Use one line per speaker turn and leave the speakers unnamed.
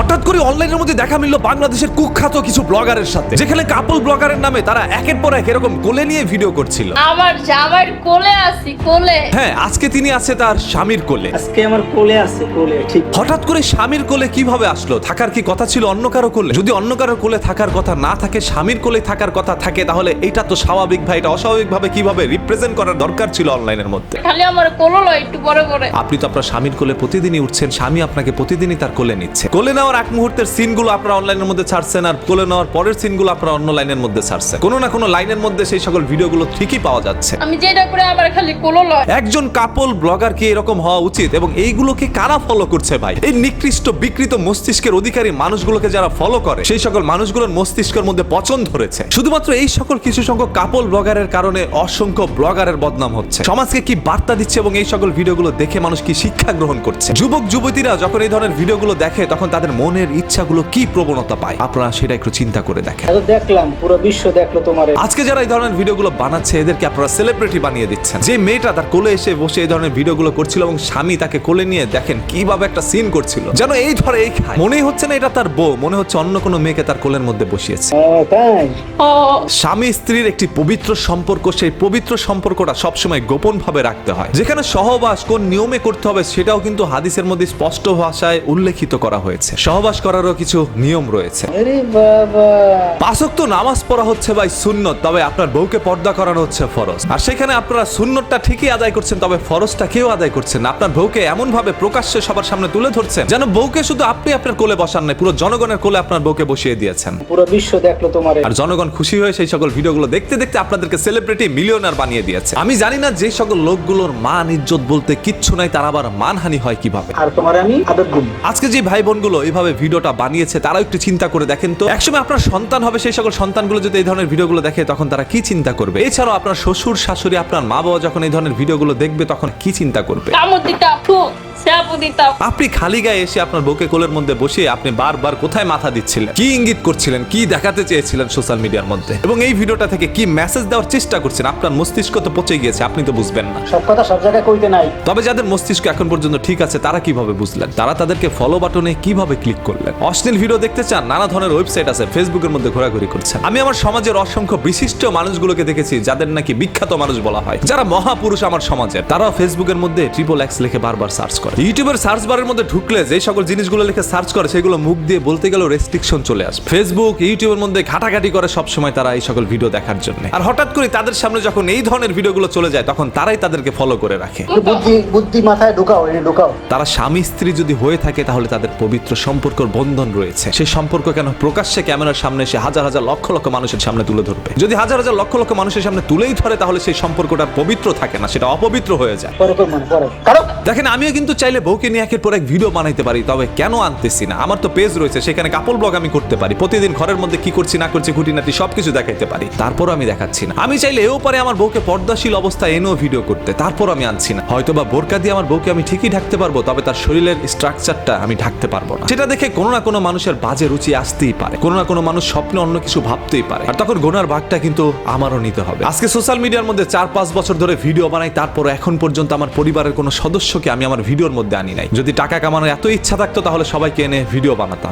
হঠাৎ করে অনলাইনের মধ্যে দেখা মিলল বাংলাদেশের কুখ্যাত কিছু ব্লগারের সাথে। যেখানে কাপল ব্লগারের নামে তারা একের পর এক এরকম কোলে নিয়ে ভিডিও করছিল।
আমার জামাইর কোলে আছি কোলে।
হ্যাঁ আজকে তিনি আছে তার স্বামীর কোলে।
আজকে আমার কোলে আছে কোলে ঠিক।
হঠাৎ করে স্বামীর কোলে কীভাবে আসলো? থাকার কি কথা ছিল অন্য কারও কোলে? যদি অন্য কারও কোলে থাকার কথা না থাকে স্বামীর কোলে থাকার কথা থাকে তাহলে এটা তো স্বাভাবিক ভাই এটা অস্বাভাবিক ভাবে কীভাবে রিপ্রেজেন্ট করার দরকার ছিল অনলাইনের মধ্যে?
খালি আমার কোলো লয় একটু পরে পরে।
আপনি তো আপনার স্বামীর কোলে প্রতিদিনই উঠছেন স্বামী আপনাকে প্রতিদিনই তার কোলে নিচ্ছে। কোলে নেওয়ার এক মুহূর্তের সিনগুলো আপনারা অনলাইনের মধ্যে ছাড়ছেন আর কোলে নেওয়ার পরের সিনগুলো আপনারা অন্য লাইনের মধ্যে ছাড়ছেন। কোনো না কোনো লাইনের মধ্যে সেই সকল ভিডিওগুলো ঠিকই পাওয়া যাচ্ছে।
আমি যেটা করে আমার খালি কোলো লয়।
একজন কাপল ব্লগার কি এরকম হওয়া উচিত এবং এইগুলোকে কারা ফলো করছে ভাই? এই নিকৃষ্ট বিকৃত মস্তিষ্কের অধিকারী মানুষগুলোকে যারা ফলো করে সেই সকল মানুষগুলোর মস্তিষ্কের মধ্যে পচন ধরেছে। শুধুমাত্র এই সকল কিছু সংখ্যক কাপল ব্লগারের কারণে অসংখ্য ব্লগারের বদনাম হচ্ছে। সমাজকে কি বার্তা দিচ্ছে এবং এই সকল ভিডিওগুলো দেখে মানুষ কি শিক্ষা গ্রহণ করছে? যুবক যুবতীরা যখন এই ধরনের ভিডিওগুলো দেখে তখন তাদের মনের ইচ্ছাগুলো কি প্রবণতা পায়? আপনারা সেটা একটু চিন্তা করে দেখেন।
দেখলাম পুরো বিশ্ব দেখল তোমারে।
আজকে যারা এই ধরনের ভিডিওগুলো বানাচ্ছে এদেরকে আপনারা সেলিব্রিটি বানিয়ে দিচ্ছেন। যে মেয়েটা তার কোলে এসে বসে এই ধরনের ভিডিওগুলো করছিল এবং স্বামী তাকে কোলে নিয়ে দেখেন কীভাবে একটা সিন করছিল। যেন এই ধরে এই খায়। মনেই হচ্ছে না এটা তার বউ মনে হচ্ছে অন্য কোনো মেয়েকে তার কোলের মধ্যে বসিয়েছে।
ও
স্বামী স্ত্রীর একটি পবিত্র সম্পর্ক সেই পবিত্র সম্পর্কটা সবসময় গোপন ভাবে রাখতে হয়। যেখানে সহবাস কোন নিয়মে করতে হবে সেটাও কিন্তু হাদিসের মধ্যে স্পষ্ট ভাষায় উল্লেখিত করা হয়েছে। সহবাস করারও কিছু নিয়ম রয়েছে। পাঁচক তো নামাজ পড়া হচ্ছে ভাই সুন্নত তবে আপনার বউকে পর্দা করানো হচ্ছে ফরজ। আর সেখানে আপনারা সুন্নতটা ঠিকই আদায় করছেন তবে ফরজটা কেউ আদায় করছেন আপনার বউকে এমন ভাবে প্রকাশ্যে সবার সামনে তুলে ধরছেন যেন বউকে শুধু আপনি আপনার কোলে বসান নাই পুরো জনগণের কোলে আপনার বউকে বসিয়ে দিয়েছেন।
পুরো বিশ্ব দেখল তোমারে
আর জনগণ খুশি হয়ে সেই সকল ভিডিওগুলো দেখতে দেখতে আপনাদেরকে সেলিব্রিটি মিলিয়নার বানিয়ে দিয়েছে। আমি জানি না যে সকল লোকগুলোর মান ইজ্জত বলতে কিচ্ছু নাই তার আবার মানহানি হয় কীভাবে।
আর তোমার আমি
আজকে যে ভাই বোনগুলো এইভাবে ভিডিওটা বানিয়েছে, তারাও একটু চিন্তা করে দেখেন তো। একসময় আপনার সন্তান হবে, সেই সকল সন্তানগুলো যদি এই ধরনের ভিডিওগুলো দেখে, তখন তারা কি চিন্তা করবে? এছাড়াও আপনার শ্বশুর, শাশুড়ি, আপনার মা বাবা যখন এই ধরনের ভিডিওগুলো দেখবে, তখন কি চিন্তা করবে?
দিতাম।
আপনি খালি গায়ে এসে আপনার বউকে কোলের মধ্যে বসে আপনি বারবার কোথায় মাথা দিচ্ছিলেন? কি ইঙ্গিত করছিলেন? কি দেখাতে চেয়েছিলেন সোশ্যাল মিডিয়ার মধ্যে? এবং এই ভিডিওটা থেকে কি মেসেজ দেওয়ার চেষ্টা করছেন? আপনার মস্তিষ্ক তো পচে গিয়েছে আপনি তো বুঝবেন না।
সব কথা সব জায়গায় কইতে নাই।
তবে যাদের মস্তিষ্ক এখন পর্যন্ত ঠিক আছে তারা কীভাবে বুঝলেন? তারা তাদেরকে ফলো বাটনে কীভাবে ক্লিক করলেন? অশ্লীল ভিডিও দেখতে চান? নানা ধরনের ওয়েবসাইট আছে ফেসবুকের মধ্যে ঘোরাঘুরি করছেন। আমি আমার সমাজের অসংখ্য বিশিষ্ট মানুষগুলোকে দেখেছি যাদের নাকি বিখ্যাত মানুষ বলা হয়। যারা মহাপুরুষ আমার সমাজের তারাও ফেসবুকের মধ্যে ট্রিপল এক্স লিখে বারবার সার্চ করে। ইউটিউবের সার্চ বারের মধ্যে ঢুকলে যে সকল জিনিসগুলো লিখে সার্চ করে সেগুলো মুখ দিয়ে বলতে গেলেও রেস্ট্রিকশন চলে আসবে। ফেসবুক ইউটিউবের মধ্যে ঘাটাঘাটি করে সবসময় তারা এই সকল ভিডিও দেখার জন্য। আর হঠাৎ করে তাদের সামনে যখন এই ধরনের ভিডিওগুলো চলে যায় তখন তারাই তাদেরকে ফলো করে রাখে।
বুদ্ধি বুদ্ধি মাথায় ঢুকাও ঢুকাও।
তারা স্বামী স্ত্রী যদি হয়ে থাকে তাহলে তাদের পবিত্র সম্পর্কের বন্ধন রয়েছে। সেই সম্পর্ক কেন প্রকাশ্যে ক্যামেরার সামনে এসে হাজার হাজার লক্ষ লক্ষ মানুষের সামনে তুলে ধরবে? যদি হাজার হাজার লক্ষ লক্ষ মানুষের সামনে তুলেই ধরে তাহলে সেই সম্পর্কটা পবিত্র থাকে না সেটা অপবিত্র হয়ে যায়।
পরে কর পরে। কারও
দেখেন আমিও কিন্তু চাইলে বউকে নিয়ে একের পর এক ভিডিও বানাইতে পারি, তবে কেন আনতেছি না? আমার তো পেজ রয়েছে, সেখানে কাপড় ব্লগ আমি করতে পারি। প্রতিদিন ঘরের মধ্যে কি করছি, না করছি, খুঁটিনাটি সবকিছু দেখাইতে পারি। তারপরও আমি দেখাচ্ছি না। আমি চাইলে এও পারে আমার বউকে পর্দাশীল অবস্থায় এনেও ভিডিও করতে। তারপর আমি আনছি না। হয়তো বা বোরকা দিয়ে আমার বউকে আমি ঠিকই ঢাকতে পারব, তবে তার শরীরের স্ট্রাকচারটা আমি ঢাকতে পারব না। সেটা দেখে কোনো না কোনো মানুষের বাজে রুচি আসতেই পারে। কোনো না কোনো মানুষ স্বপ্নে অন্য কিছু ভাবতেই পারে। আর তখন গোনার ভাগটা কিন্তু আমারও নিতে হবে। আজকে সোশ্যাল মিডিয়ার মধ্যে চার পাঁচ বছর ধরে ভিডিও বানাই তারপর এখন পর্যন্ত আমার পরিবারের কোনো সদস্যকে আমি আমার ভিডিওর মধ্যে আনি নাই। যদি টাকা কামানোর এত ইচ্ছা থাকতো, তাহলে সবাইকে এনে ভিডিও বানাতাম।